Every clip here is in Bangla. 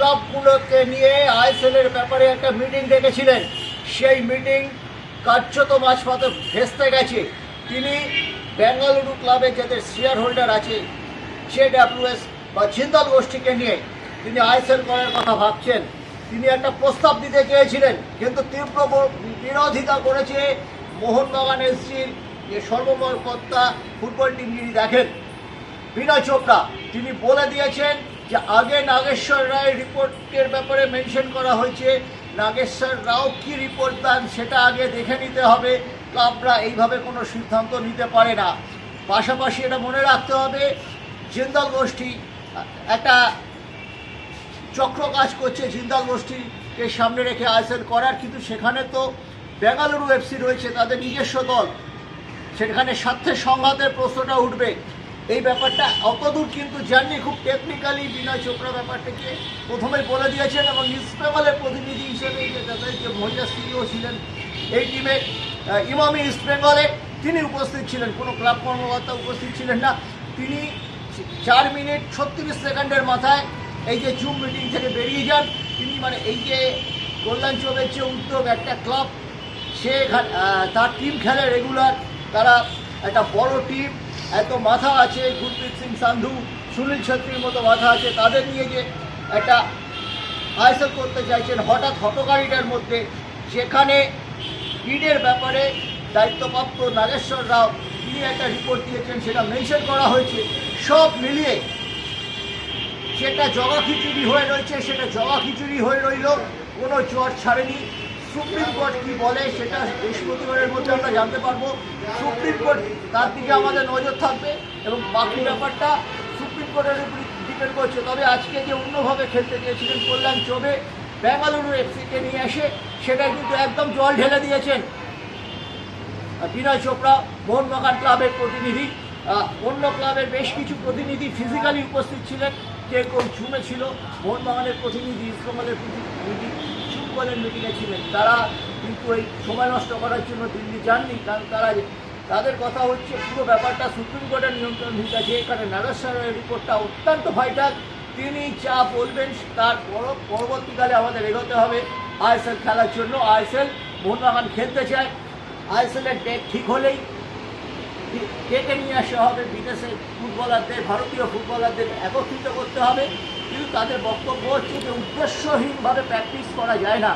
ক্লাবগুলোকে নিয়ে আইএসএল এর ব্যাপারে একটা মিটিং ডেকেছিলেন। সেই মিটিং কার্যত মাঝপথে ভেস্তে গেছে। তিনি বেঙ্গালুরু ক্লাবে যাদের শেয়ার হোল্ডার আছে জেডাব্লিউএস বা জিন্দাল গোষ্ঠীকে নিয়ে। তিনি আইএসএল করার কথা ভাবছেন। তিনি একটা প্রস্তাব দিতে চেয়েছিলেন, কিন্তু তীব্র বিরোধিতা করেছে মোহনবাগান এসজির যে সর্বময় কর্তা ফুটবল টিম যিনি দেখেন, বিনয় চোপড়া। তিনি বলে দিয়েছেন যে আগে নাগেশ্বর রায় রিপোর্টের ব্যাপারে মেনশন করা হয়েছে, নাগেশ্বর রাও কি রিপোর্ট দেন সেটা আগে দেখে নিতে হবে। ক্লাবরা এইভাবে কোনো সিদ্ধান্ত নিতে পারে না। পাশাপাশি এটা মনে রাখতে হবে, জিন্দাল গোষ্ঠী, একটা চক্র কাজ করছে জিন্দাল গোষ্ঠীকে সামনে রেখে আইসেল করার, কিন্তু সেখানে তো বেঙ্গালুরু এফসি রয়েছে, তাদের নিজস্ব দল। সেখানে স্বার্থের সংঘাতের প্রশ্নটা উঠবে। এই ব্যাপারটা অতদূর কিন্তু জাননি খুব টেকনিক্যালি বিনয় চোপড়া ব্যাপারটাকে প্রথমেই বলে দিয়েছেন এবং ইস্ট বেঙ্গলের প্রতিনিধি হিসেবে যে তাদের যে মহিলা সিইও ছিলেন, এই টিমে ইমামি ইস্ট বেঙ্গলে তিনি উপস্থিত ছিলেন, কোনো ক্লাব কর্মকর্তা উপস্থিত ছিলেন না। তিনি চার মিনিট ছত্রিশ সেকেন্ডের মাথায় এই যে জুম মিটিং থেকে বেরিয়ে যান। তিনি মানে এই যে কল্যাণ চৌবের যে উদ্যোগ, একটা ক্লাব, সে তার টিম খেলে রেগুলার তারা একটা বড় টিম এত মাথা আছে গুরপ্রীত সিং সান্ধু, সুনীল ছেত্রীর মতো মাথা আছে, তাদের নিয়ে যে একটা আইএসএল করতে চাইছেন, হঠাৎ হটকারিটার মধ্যে যেখানে ইডের ব্যাপারে দায়িত্বপ্রাপ্ত নাগেশ্বর রাও তিনি একটা রিপোর্ট দিয়েছেন, সেটা মেনশন করা হয়েছে। সব মিলিয়ে সেটা জগা খিচুড়ি হয়ে রয়েছে, সেটা জগা খিচুড়ি হয়ে রইল, কোনো জ্বর ছাড়েনি। সুপ্রিম কোর্ট কি বলে সেটা বৃহস্পতিবারের মধ্যে আমরা জানতে পারব। সুপ্রিম কোর্ট তার দিকে আমাদের নজর থাকবে এবং বাকি ব্যাপারটা সুপ্রিম কোর্টের উপর ডিপেন্ড করছে। তবে আজকে যে অন্যভাবে খেলতে চেয়েছিলেন কল্যাণ চোবে, বেঙ্গালুরু এফসিকে নিয়ে এসে সেটা কিন্তু একদম জল ঢেলে দিয়েছেন। বিনয় চোপড়া, মোহনবাগান ক্লাবের প্রতিনিধি। অন্য ক্লাবের বেশ কিছু প্রতিনিধি ফিজিক্যালি উপস্থিত ছিলেন। কে কেউ ঝুমে ছিল, মোহনবাগানের প্রতিনিধি ইস্টবেঙ্গলের প্রতিনিধি। চুপকলের মিটিংয়ে ছিলেন। তারা কিন্তু এই সময় নষ্ট করার জন্য দিল্লি যাননি, কারণ তারা তাদের কথা হচ্ছে পুরো ব্যাপারটা সুপ্রিম কোর্টের নিয়ন্ত্রণ হয়ে গেছে এখানে নাগেশ্বরের রিপোর্টটা অত্যন্ত ভাইটাল তিনি যা বলবেন তার পরবর্তীকালে আমাদের এগোতে হবে আইএসএল খেলার জন্য। আইএসএল মোহনবাগান খেলতে চায়। আইএসএলের ডেট ঠিক হলেই ডেকে নিয়ে আসা হবে? বিদেশের ফুটবলারদের, ভারতীয় ফুটবলারদের একত্রিত করতে হবে। কিন্তু তাদের বক্তব্য হচ্ছে যে উদ্দেশ্যহীনভাবে প্র্যাকটিস করা যায় না।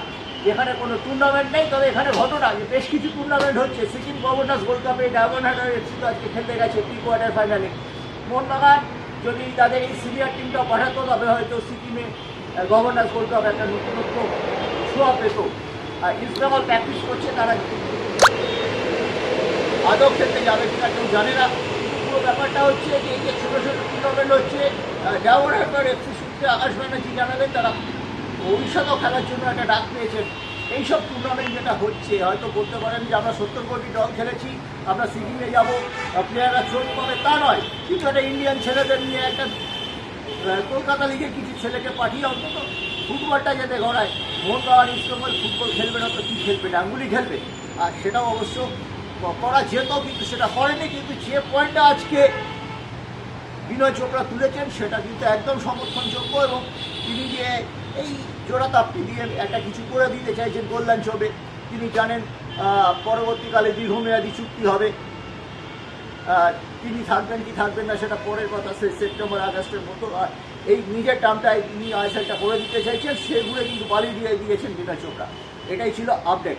এখানে কোনো টুর্নামেন্ট নেই, তবে এখানে ঘটনা যে বেশ কিছু টুর্নামেন্ট হচ্ছে। সিকিম গভর্নার্স গোল্ড কাপে ডায়মন্ড হার্ডার এফসি তো আজকে খেলতে গেছে প্রি কোয়ার্টার ফাইনালে। মোহনবাগান, যদি তাদের এই সিনিয়র টিমটা পাঠাতো, তবে হয়তো সিকিমে গভর্নার্স গোল্ড কাপ একটা নতুনত্ব ছোঁয়া পেত। আর বেঙ্গল প্র্যাকটিস করছে তারা আদৌ খেলতে যাবে কিনা কেউ জানে না। পুরো ব্যাপারটা হচ্ছে যে এই যে ছোটো ছোটো টুর্নামেন্ট হচ্ছে ডাবর একবার একটু সূত্রে আকাশ ব্যানার্জি জানালেন, তারা ভবিষ্যতেও খেলার জন্য একটা ডাক পেয়েছেন। এইসব টুর্নামেন্ট যেটা হচ্ছে, হয়তো বলতে পারেন যে আমরা সত্তর কোটি দল খেলেছি, আমরা সিকিমে যাব প্লেয়াররা চোট পাবে, তা নয়। কিন্তু একটা ইন্ডিয়ান ছেলেদের নিয়ে একটা কলকাতা লিগের কিছু ছেলেকে পাঠিয়ে অন্তত ফুটবলটা যাতে গড়ায়। মোহনবাগান ইস্টবেঙ্গল ফুটবল খেলবে না তো কী খেলবে? ডাঙ্গুলি খেলবে। আর সেটাও অবশ্য করা যেত, কিন্তু সেটা করেনি কিন্তু যে পয়েন্টটা আজকে বিনয় চোপড়া তুলেছেন, সেটা কিন্তু একদম সমর্থনযোগ্য এবং তিনি যে এই জোড়া তাপ্তি দিয়ে একটা কিছু করে দিতে চাইছেন কল্যাণ চৌবে, তিনি জানেন পরবর্তীকালে দীর্ঘমেয়াদী চুক্তি হবে। তিনি থাকবেন কি থাকবেন না, সেটা পরের কথা, সে সেপ্টেম্বর, আগস্টের মতো এই নিজের টার্মটায় তিনি আইসাইটা করে দিতে চাইছেন, সেগুলো কিন্তু বালি দিয়ে দিয়েছেন বিনয় চোপড়া। এটাই ছিল আপডেট